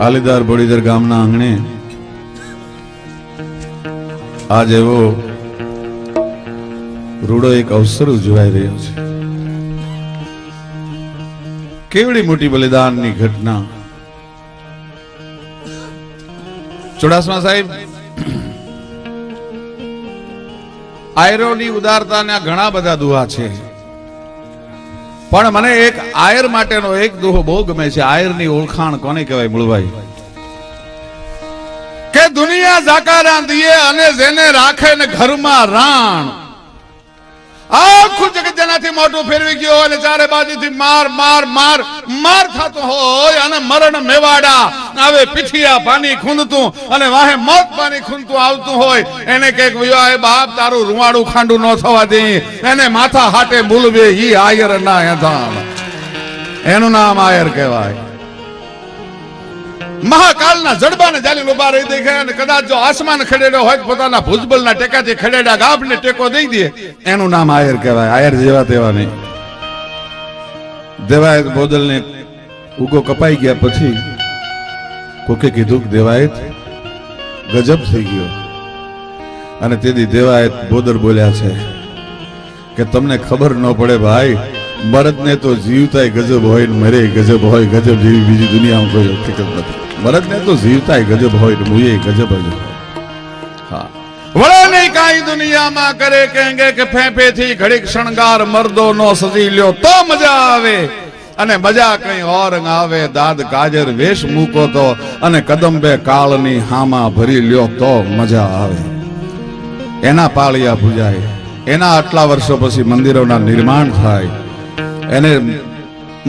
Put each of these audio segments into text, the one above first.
આલીદાર બોડીદર ગામના આંગણે આજ એવો રૂડો એક અવસર ઉજવાઈ રહ્યો છે. કેવડી મોટી બલિદાનની ઘટના. ચુડાસમા સાહેબ, આયરોની ઉદારતાના ઘણા બધા દુહા છે. પણ મને એક આયર માટેનો એક દુહો બહુ ગમે છે. આયરની ઓળખાણ કોને કહેવાય મૂળભાઈ? કે દુનિયા ઝાકા રાંધીએ અને જેને રાખે ને ઘરમાં રાણ. આખું જગત જેનાથી મોટું ફેરવી ગયો હોય અને ચારે બાજુથી માર માર માર માર થતો હોય અને મરણ મેવાડા. આવે પીઠિયા પાણી ખૂંદતું અને વાહે મોત પાણી ખૂંદતું આવતું હોય. એને કંઈક વિવાહ બાપ તારું રૂવાડું ખાંડું ન થવા દે. એને માથા હાટે ભૂલવે ઈ આયર ના એધાણ એનું નામ આયર કહેવાય. મહાકાલના જડબાને જાલી ઊભા રહી દેખાય અને કદાચ જો આસમાન ખડેડ્યો હોય પોતાના ભુજબલના ટેકાથી ખડેડા ગાભને ટેકો દઈ દે, એનું નામ આયર કહેવાય. આયર જેવા તેવા નહીં. બોદલ બોદલને ઉગો કપાઈ ગયા પછી કોકે કીધું કે દેવાયત ગજબ થઈ ગયો. અને તેથી દેવાયત બોદર બોલ્યા છે કે તમને ખબર ન પડે ભાઈ ભરતને તો જીવતાય ગજબ હોય ને મરે ગજબ હોય, ગજબ જેવી બીજી દુનિયામાં કોઈ હકીકત નથી. ભરતને તો જીવતાય ગજબ હોય ને મુએ ગજબ જ હા. વળે નહીં કાંઈ દુનિયામાં કરે, કહેંગે કે ફેંફેથી ઘડીક શણગાર મર્દો નો સજી લ્યો, તો મજા આવે. અને મજા કઈ ઓર આવે, દાદ કાજર વેશ મૂકો તો અને કદંબે કાળની હામાં ભરી લ્યો તો મજા આવે. એના પાળિયા પૂજાય એના આટલા વર્ષો પછી મંદિરોના નિર્માણ થાય. એને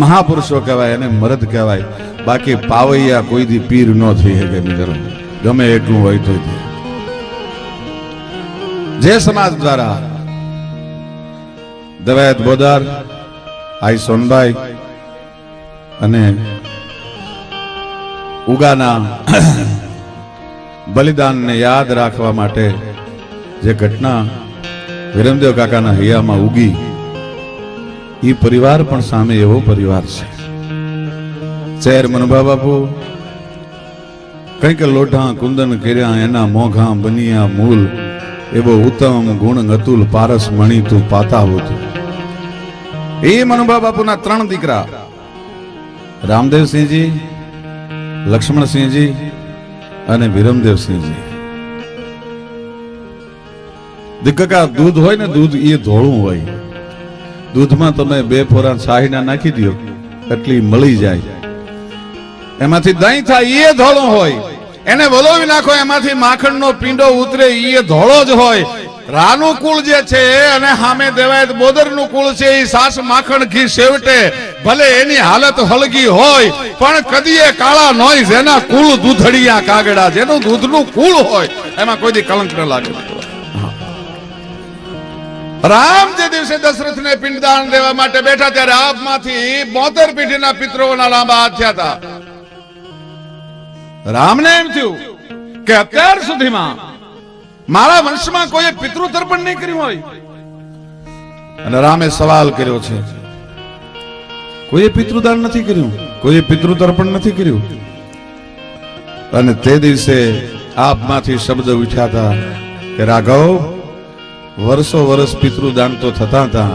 મહાપુરુષો કહેવાય, એને મરદ કહેવાય. બાકી પાવૈયા કોઈ દી પીર ન થઈ શકે મિત્રો ગમે એટલું હોય તો જે સમાજ દ્વારા. દવાયત બોદાર, આઈ સોનભાઈ અને ઉગાના બલિદાનને યાદ રાખવા માટે જે ઘટના વિરમદેવ કાકાના હૈયામાં ઉગી એ પરિવાર પણ સામે એવો પરિવાર છે. ચેર મનભા બાપુ, કંઈક લોઢા, કુંદન કર્યા એના મોઘા, બનિયા, મૂલ, એવો ઉત્તમ ગુણ અતુલ પારસ, મણી તું પાતા હોતું. એ મનુભા બાપુના ત્રણ દીકરા રામદેવસિંહજી લક્ષ્મણસિંહજી અને વિરમદેવસિંહજી દીકકા, દૂધ હોય ને દૂધ, એ ધોળું હોય. દૂધમાં તમે બે ફોરા શાહીના નાખી દો એટલી મળી જાય. એમાંથી દહીં થાય, એ ધોળું હોય. એને વલોવી નાખો, એમાંથી માખણનો પીંડો ઉતરે, એ ધોળો જ હોય. રાનું કુળ જે છે અને સામે દેવાયત બોદરનું કુળ છે એ સાસ માખણ ઘી સેવટે ભલે એની હાલત હલગી હોય, પણ કદીએ કાળા નોય જેના કુળ દૂધડિયા કાગડા, જેનું દૂધનું કુળ હોય, એમાં કોઈ કલંક ન લાગે. રામ જે દિવસે દશરથ ને પિંડદાન દેવા માટે બેઠા, ત્યારે આપમાંથી બોતેર પીઠીના પિત્રોના લાંબા હાથ થયા હતા. રામને એમ થયું કે અત્યાર સુધીમાં મારા વંશમાં કોઈ પિતૃ તર્પણ નહીં કર્યું હોય. અને રામે સવાલ કર્યો છે કોઈએ પિતૃદાન નથી કર્યું? કોઈએ પિતૃ તર્પણ નથી કર્યું? અને તે દિવસે આપમાંથી શબ્દ ઉઠ્યા હતા કે, રાઘવ, વર્ષો વર્ષ પિતૃદાન તો થતા હતા,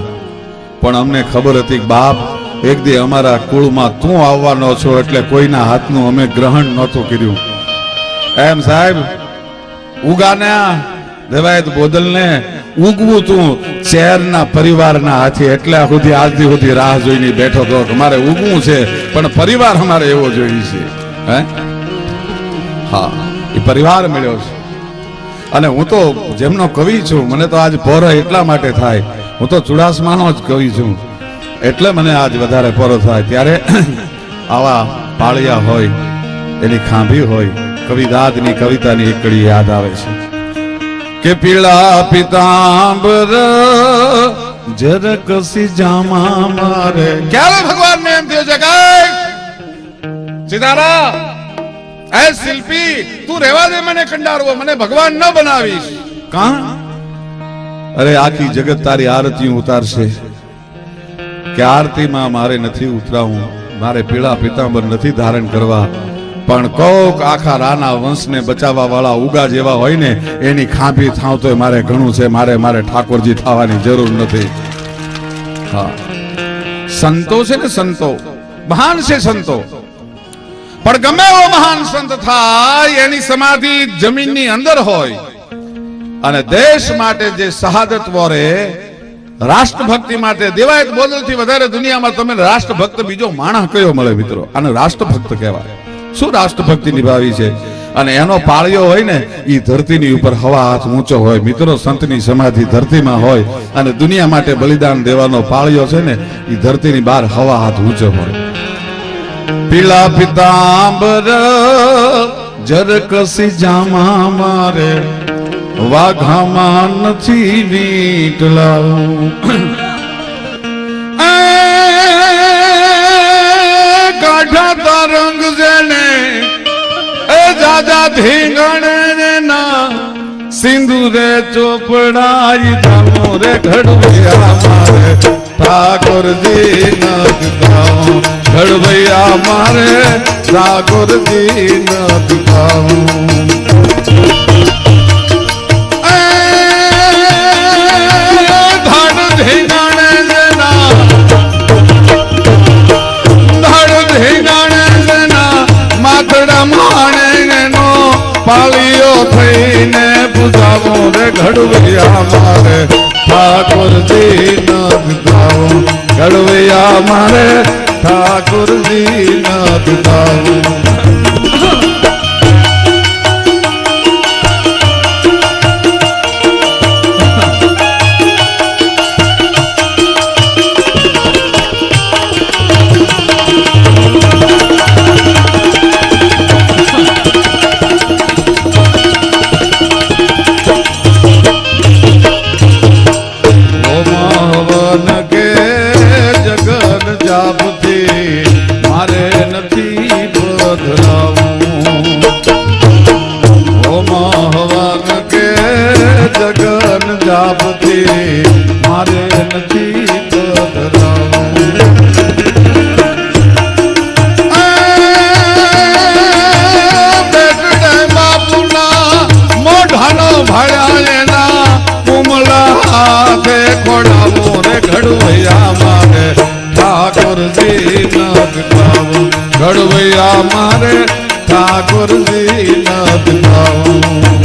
પણ અમને ખબર હતી બાપ એક દી અમારા કુળમાં તું આવવાનો છો એટલે કોઈના હાથનું અમે ગ્રહણ નહોતું કર્યું. એમ સાહેબ ઉગાના દેવાયત બોદલને ઉગવું તું ચેરના પરિવારના હાથે એટલે સુધી આજથી સુધી રાહ જોઈને બેઠો હતો કે મારે ઉગવું છે, પણ પરિવાર અમારે એવો જોઈએ છે, હે? હા, એ પરિવાર મળ્યો છે. અને હું તો જેમનો કવિ છું, મને તો આજ પોરો એટલા માટે થાય. હું તો ચુડાસમાનો જ કવિ છું. એટલે મને આજ વધારે પોરો થાય. ત્યારે આવા પાળિયા હોય, એની ખાંભી હોય કવિદાદની કવિતાની એક કડી યાદ આવે છે. કે પીળા પિતાંબર જરકસી જામા મારે. ક્યારે ભગવાન ને એમ થયો કે સીતારા એ શિલ્પી, તું રહેવા દે મને કંડારવો મને ભગવાન ન બનાવીશ. કા? અરે આખી જગત તારી આરતી ઉતારશે. કે આરતીમાં મારે નથી ઉતરાવું, મારે પીળા પિતાંબર નથી ધારણ કરવા. પણ કોક આખા રાના વંશને બચાવવા વાળા ઉગા જેવા હોય ને, એની ખાંભી થાવ તો મારે ઘણું છે, મારે મારે ઠાકોરજી થવાની જરૂર નથી. હા. સંતો છે ને સંતો, મહાન છે સંતો. પણ ગમે એવો મહાન સંત થાય, એની સમાધિ જમીનની અંદર હોય. અને દેશ માટે જે શહાદત વોરે, રાષ્ટ્રભક્તિ માટે દેવાયત બોદલથી વધારે દુનિયામાં તમે રાષ્ટ્રભક્ત બીજો માણસ કયો મળે મિત્રો? અને રાષ્ટ્રભક્ત કહેવાય. શું રાષ્ટ્રભક્તિ નિભાવી છે? અને એનો પાળિયો હોય ને એ ધરતીની ઉપર હવા હાથ ઊંચો હોય. મિત્રો, સંતની સમાધિ ધરતીમાં હોય અને દુનિયા માટે બલિદાન દેવાનો પાળિયો છે ને એ ધરતીની બહાર હવા હાથ ઊંચો હોય. પીળા પિતાંબર જરકસી જામા મારે, વાઘામાં નથી વીટલાવું કાઢા તરંગ જેને જાજા ધીંગણે ને ના સિંદુરે ચોપડાઈ જામો રે ઘડવૈયા મારે. ઠાકોરજી નદ ગાઉં ઘડવૈયા મારે. ઠાકોરજી નદ થઈને પૂજાવો રે ઘડવૈયા મારે. ઠાકોરજી નદ ગાવો ઘડવૈયા મારે. ઠાકોરજી નદ ગાવો હવન કે જગન જાપથી મારે નથી ખોડાવો રે ઘડવૈયા મારે ઠાકોરજી નાથ ગાવો ઘડવૈયા મારે ઠાકોરજી નદ ગાવો